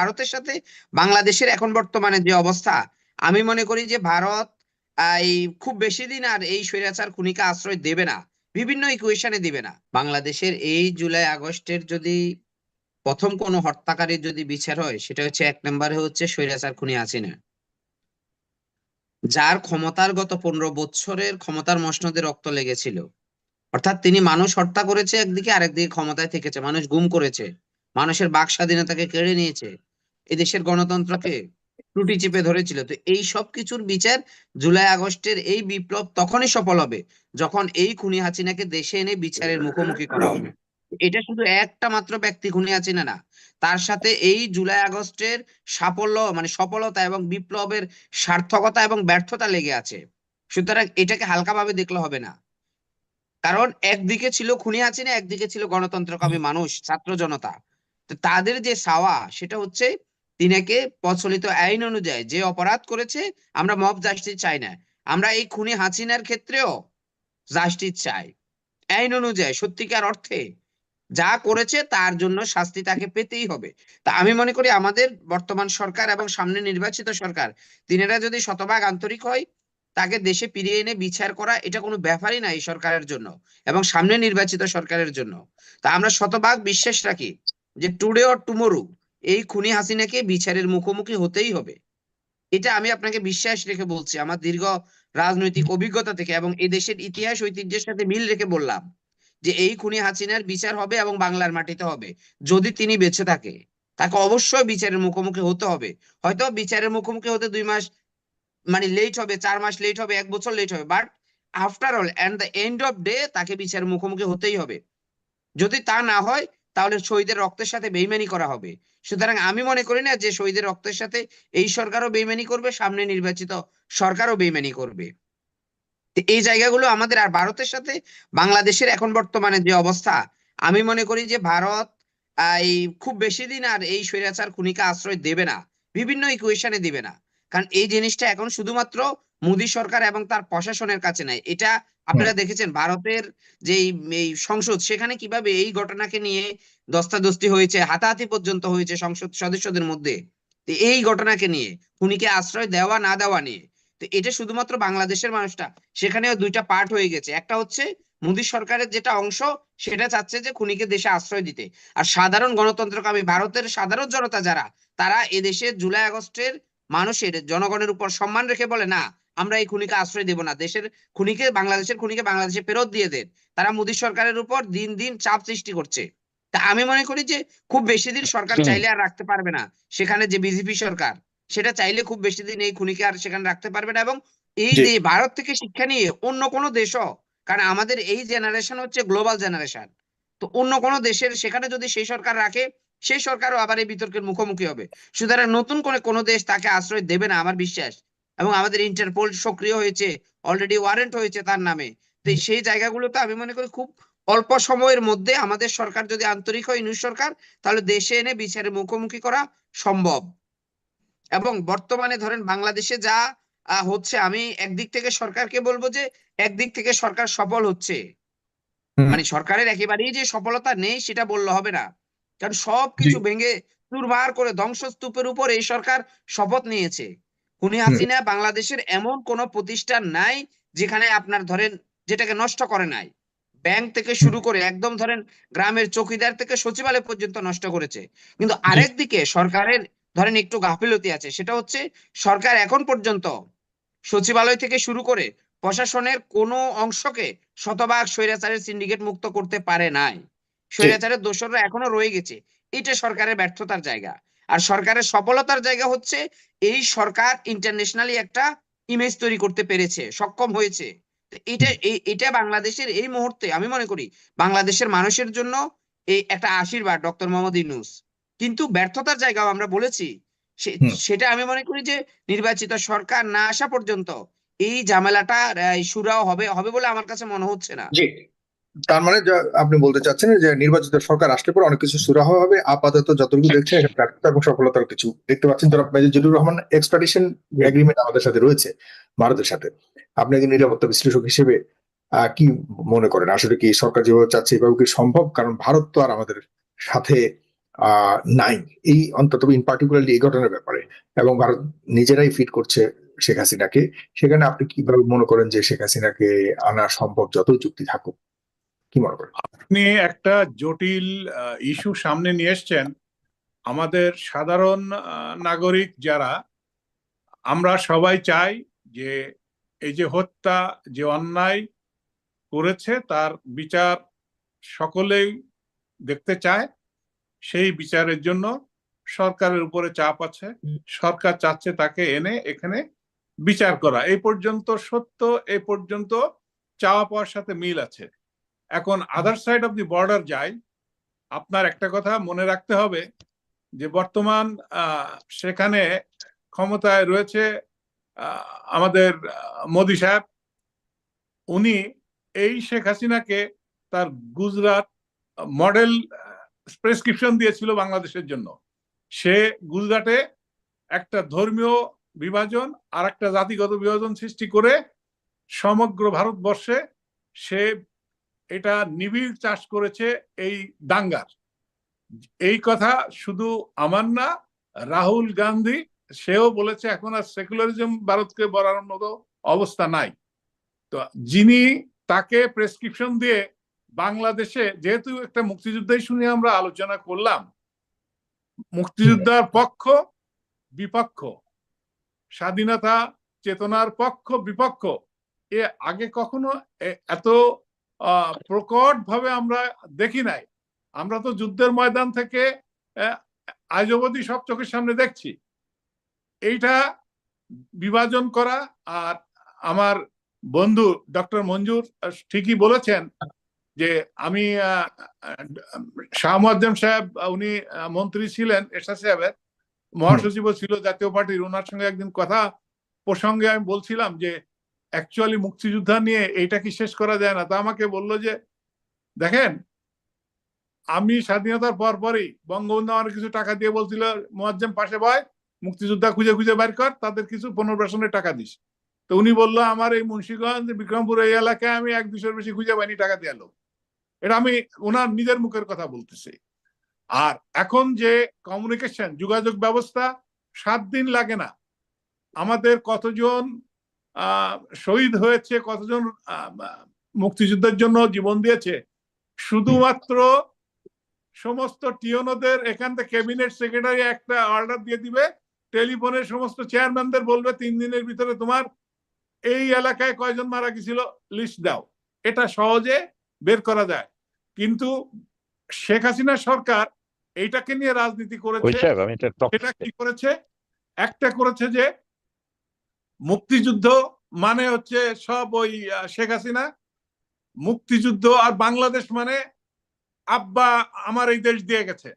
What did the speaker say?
ভারতের সাথে, বাংলাদেশের এখন বর্তমানে যে অবস্থা, আমি মনে করি যে ভারত এই খুব বেশি দিন আর এই স্বৈরাচার খুনিকে আশ্রয় দেবে না, বিভিন্ন ইকুয়েশনে দিবে না। বাংলাদেশের এই জুলাই আগস্টের যদি প্রথম কোনো হত্যাকারীর যদি বিচার হয়, সেটা হচ্ছে এক নম্বরে হচ্ছে স্বৈরাচার খুনি হাসিনা। যার ক্ষমতার গত পনেরো বছরের ক্ষমতার মসনদে রক্ত লেগেছিল। অর্থাৎ তিনি মানুষ হত্যা করেছে একদিকে, আরেকদিকে ক্ষমতায় থেকেছে, মানুষ গুম করেছে। মানুষের বাক স্বাধীনতাকে কেড়ে নিয়েছে। এদেশের গণতন্ত্রকে ত্রুটি চেপে ধরেছিল। তো এই সব কিছুর বিচার জুলাই আগস্টের এই বিপ্লব তখনই সফল হবে যখন এই খুনি হাসিনাকে দেশে এনে বিচারের মুখোমুখি করা হবে। এটা শুধু একটা মাত্র ব্যক্তি খুনি হাসিনা না, তার সাথে এই জুলাই আগস্টের সাফল্য মানে সফলতা এবং বিপ্লবের সার্থকতা এবং ব্যর্থতা লেগে আছে। সুতরাং এটাকে হালকাভাবে দেখলে হবে না। কারণ একদিকে ছিল খুনি হাসিনা, একদিকে ছিল গণতন্ত্রকামী মানুষ, ছাত্র জনতা। তাদের যে সাওয়া সেটা হচ্ছে তিনাকে প্রচলিত আইন অনুযায়ী যে অপরাধ করেছে, আমরা মব জাস্টিস চাই না। আমরা এই খুনি হাসিনার ক্ষেত্রেও জাস্টিস চাই। আইন অনুযায়ী, সত্যিকার অর্থে যা করেছে তার জন্য শাস্তি তাকে পেতেই হবে। তা আমি মনে করি আমাদের বর্তমান সরকার এবং সামনে নির্বাচিত সরকার, তিনারা যদি শতভাগ আন্তরিক হয়, তাকে দেশে ফিরিয়ে এনে বিচার করা, এটা কোনো ব্যাপারই না এই সরকারের জন্য এবং সামনে নির্বাচিত সরকারের জন্য। তা আমরা শতভাগ বিশ্বাস রাখি যে টুডে অর টুমোরো এই খুনি হাসিনাকে বিচারের মুখোমুখি হতেই হবে। এটা আমি আপনাকে বিশ্বাস রেখে বলছি, আমার দীর্ঘ রাজনৈতিক অভিজ্ঞতা থেকে এবং এই দেশের ইতিহাস, ঐতিহ্যের সাথে মিল রেখে বললাম যে এই খুনি হাসিনার বিচার হবে এবং বাংলার মাটিতে হবে। যদি তিনি বেঁচে থাকে, তাকে অবশ্যই বিচারের মুখোমুখি হতে হবে। হয়তো বিচারের মুখোমুখি হতে দুই মাস মানে লেট হবে, চার মাস লেট হবে, এক বছর লেট হবে but after all end the end of day তাকে বিচারের মুখোমুখি হতেই হবে। যদি তা না হয়, তাহলে শহীদের রক্তের সাথে বেইমানি করা হবে। সুতরাং আমি মনে করি না যে শহীদের রক্তের সাথে এই সরকারও বেইমানি করবে, সামনে নির্বাচিত সরকারও বেইমানি করবে। এই জায়গাগুলো আমাদের আর ভারতের সাথে, বাংলাদেশের এখন বর্তমানে যে অবস্থা, আমি মনে করি যে ভারত এই খুব বেশি দিন আর এই স্বৈরাচার, খুনিকে আশ্রয় দেবে না, বিভিন্ন ইকুয়েশনে দিবে না। কারণ এই জিনিসটা এখন শুধুমাত্র মোদী সরকার এবং তার প্রশাসনের কাছে নাই। এটা আপনারা দেখেছেন ভারতের যে এই এই সংসদ সেখানে কীভাবে এই ঘটনাকে নিয়ে দস্তাদস্তি হয়েছে হাতাহাতি পর্যন্ত হয়েছে সংসদ সদস্যদের মধ্যে। এই ঘটনাকে নিয়ে খুনিকে আশ্রয় দেওয়া না দেওয়া নিয়ে। তো এটা শুধুমাত্র বাংলাদেশের মানুষটা সেখানেও দুইটা পার্ট হয়ে গেছে। একটা হচ্ছে মোদী সরকারের যেটা অংশ সেটা চাচ্ছে যে খুনিকে দেশে আশ্রয় দিতে। আর সাধারণ গণতন্ত্রকামী ভারতের সাধারণ জনতা যারা তারা এদেশে জুলাই আগস্টের মানুষের জনগণের উপর সম্মান রেখে বলে না আমরা এই খুনিকে আশ্রয় দেব না। দেশের খুনিকে বাংলাদেশের খুনিকে বাংলাদেশে ফেরত দিয়ে দেন। তারা মোদী সরকারের উপর দিন দিন চাপ সৃষ্টি করছে। তা আমি মনে করি যে খুব বেশি দিন সরকার চাইলে আর রাখতে পারবে না। সেখানে যে বিজেপি সরকার সেটা চাইলে খুব বেশি দিন এই খুনিকে আর সেখানে রাখতে পারবে না। এবং এই যে ভারত থেকে শিক্ষা নিয়ে অন্য কোনো দেশও কারণ আমাদের এই জেনারেশন হচ্ছে গ্লোবাল জেনারেশন তো অন্য কোনো দেশের সেখানে যদি সেই সরকার রাখে সেই সরকারও আবার এই বিতর্কের মুখোমুখি হবে। সুতরাং নতুন করে কোনো দেশ তাকে আশ্রয় দেবে না আমার বিশ্বাস। এবং আমাদের ইন্টারপোল সক্রিয় হয়েছে অলরেডি ওয়ারেন্ট হয়েছে তার নামে। তো সেই জায়গাগুলোতে আমি মনে করি খুব অল্প সময়ের মধ্যে আমাদের সরকার যদি আন্তরিক হয় নিউ সরকার তাহলে দেশে এনে বিচারের মুখোমুখি করা সম্ভব। এবং বর্তমানে ধরেন বাংলাদেশে যা হচ্ছে আমি একদিক থেকে সরকারকে বলব যে একদিক থেকে সরকার সফল হচ্ছে। মানে সরকারের একেবারেই যে সফলতা নেই সেটা বললে হবে না। কারণ সবকিছু ভেঙে চুরমার করে ধ্বংসস্তূপের উপর এই সরকার শপথ নিয়েছে। খুনি হাসিনা বাংলাদেশের এমন কোনো প্রতিষ্ঠান নাই যেখানে আপনার ধরেন যেটাকে নষ্ট করে নাই। ব্যাংক থেকে শুরু করে একদম ধরেন গ্রামের চৌকিদার থেকে সচিবালয় পর্যন্ত নষ্ট করেছে। কিন্তু আরেক দিকে সরকারের ধরেন একটু গাফিলতি আছে সেটা হচ্ছে সরকার এখন পর্যন্ত সচিবালয় থেকে শুরু করে প্রশাসনের কোনো অংশকে শতভাগ স্বৈরাচারের সিন্ডিকেট মুক্ত করতে পারে নাই। স্বৈরাচারের দোষররা এখনও রয়ে গেছে। এটা সরকারের ব্যর্থতার জায়গা। আর সরকারের সফলতার জায়গা হচ্ছে এই সরকার ইন্টারন্যাশনালি একটা ইমেজ তৈরি করতে পেরেছে সক্ষম হয়েছে। এটা এটা বাংলাদেশের এই মুহূর্তে আমি মনে করি বাংলাদেশের মানুষের জন্য এই একটা আশীর্বাদ ডক্টর মোহাম্মদ ইউনূস। কিন্তু ব্যর্থতার জায়গাও আমরা বলেছি সে- সেটা আমি মনে করি যে নির্বাচিত সরকার না আসা পর্যন্ত এই ঝামেলাটা সুরাও হবে হবে বলে আমার কাছে মনে হচ্ছে না। তার মানে আপনি বলতে চাচ্ছেন যে নির্বাচিত সরকার আসলে পরে অনেক কিছু সুরাহ হবে। আপাতত যতটুকু দেখছেন এবং সফলতার কিছু দেখতে পাচ্ছেন। যারা মেজর রহমান এক্সট্রাডিশন এগ্রিমেন্ট আমাদের সাথে রয়েছে ভারতের সাথে। আপনি একজন নিরাপত্তা বিশ্লেষক হিসেবে কি মনে করেন? আসলে কি সরকার যেভাবে চাচ্ছে এভাবে কি সম্ভব? কারণ ভারত তো আর আমাদের সাথে আহ নাই। এই অন্তত ইন পার্টিকুলারলি এই ঘটনার ব্যাপারে। এবং ভারত নিজেরাই ফিট করছে শেখ হাসিনাকে। সেখানে আপনি কীভাবে মনে করেন যে শেখ হাসিনাকে আনা সম্ভব? যতই চুক্তি থাকুক। কি মনে করেন? আপনি একটা জটিল ইস্যু সামনে নিয়ে এসছেন। আমাদের সাধারণ নাগরিক যারা, আমরা সবাই চাই যে এই যে হত্যা, যে অন্যায় করেছে, তার বিচার সকলেই দেখতে চায়। সেই বিচারের জন্য সরকারের উপরে চাপ আছে। সরকার চাচ্ছে তাকে এনে এখানে বিচার করা। এই পর্যন্ত সত্য, এই পর্যন্ত চাওয়া পাওয়ার সাথে মিল আছে। এখন other side of the border যাই আপনার একটা কথা মনে রাখতে হবে যে বর্তমান সেখানে ক্ষমতায় রয়েছে আমাদের মোদি সাহেব। উনি এই শেখ হাসিনাকে তার গুজরাট মডেল প্রেসক্রিপশন দিয়েছিল বাংলাদেশের জন্য। সে গুজরাটে একটা ধর্মীয় বিভাজন আর একটা জাতিগত বিভাজন সৃষ্টি করে সমগ্র ভারতবর্ষে সে এটা নিবিড় চাষ করেছে এই দাঙ্গার। এই কথা শুধু আমার না, রাহুল গান্ধী, সেও বলেছে এখন আর সেকুলারিজম ভারতকে বলার মতো অবস্থা নাই। তো যিনি তাকে প্রেসক্রিপশন দিয়ে বাংলাদেশে, যেহেতু একটা মুক্তিযুদ্ধই শুনে আমরা আলোচনা করলাম, মুক্তিযোদ্ধার পক্ষ, বিপক্ষ, স্বাধীনতা চেতনার পক্ষ, বিপক্ষ, এ আগে কখনো এত প্রকট ভাবে আমরা দেখি নাই। আমরা তো যুদ্ধের ময়দান থেকে আজ অবধি সব চোখের সামনে দেখছি। এইটা বিভাজন করা আর আমার বন্ধু ডক্টর মঞ্জুর ঠিকই বলেছেন যে আমি শাহ সাহেব, উনি মন্ত্রী ছিলেন এরশাদ সাহেবের। মহাসচিবও ছিল জাতীয় পার্টির ওনার সঙ্গে একদিন কথা প্রসঙ্গে আমি বলছিলাম যে অ্যাকচুয়ালি মুক্তিযোদ্ধা নিয়ে এইটা কি শেষ করা যায় না? তা আমাকে বলল যে, দেখেন, আমি স্বাধীনতার পর পরই বঙ্গবন্ধু আমার কিছু টাকা দিয়ে বলছিল, মোয়াজ্জেম পাশে বয়, মুক্তিযোদ্ধা খুঁজে খুঁজে বের কর, তাদের কিছু পুনর্বাসনের টাকা দিস। তো উনি বলল, আমার এই মুন্সিগঞ্জ, বিক্রমপুর এই এলাকায় আমি এক দুশোর বেশি খুঁজে পাইনি টাকা দিয়ে লোক। এটা আমি ওনার নিজের মুখের কথা বলতেছি। আর এখন যে কমিউনিকেশন যোগাযোগ ব্যবস্থা সাত দিন লাগে না। আমাদের কতজন শহীদ হয়েছে কতজন? মুক্তিযুদ্ধের জন্য জীবন দিয়েছে? শুধুমাত্র সমস্ত টিওনোদের এখান থেকে ক্যাবিনেট সেক্রেটারি একটা অর্ডার দিয়ে দিবে টেলিফোনে সমস্ত চেয়ারম্যানদের বলবে তিন দিনের ভিতরে তোমার এই এলাকায় কয়জন মারা গেছিল? লিস্ট দাও। এটা সহজে বের করা যায়। কিন্তু শেখ হাসিনা সরকার এইটাকে নিয়ে রাজনীতি করেছে। সেটা কি করেছে? একটা করেছে যে মুক্তিযুদ্ধ মানে হচ্ছে সব ওই শেখ হাসিনা। মুক্তিযুদ্ধ আর বাংলাদেশ মানে আব্বা আমার এই দেশ দিয়ে গেছে।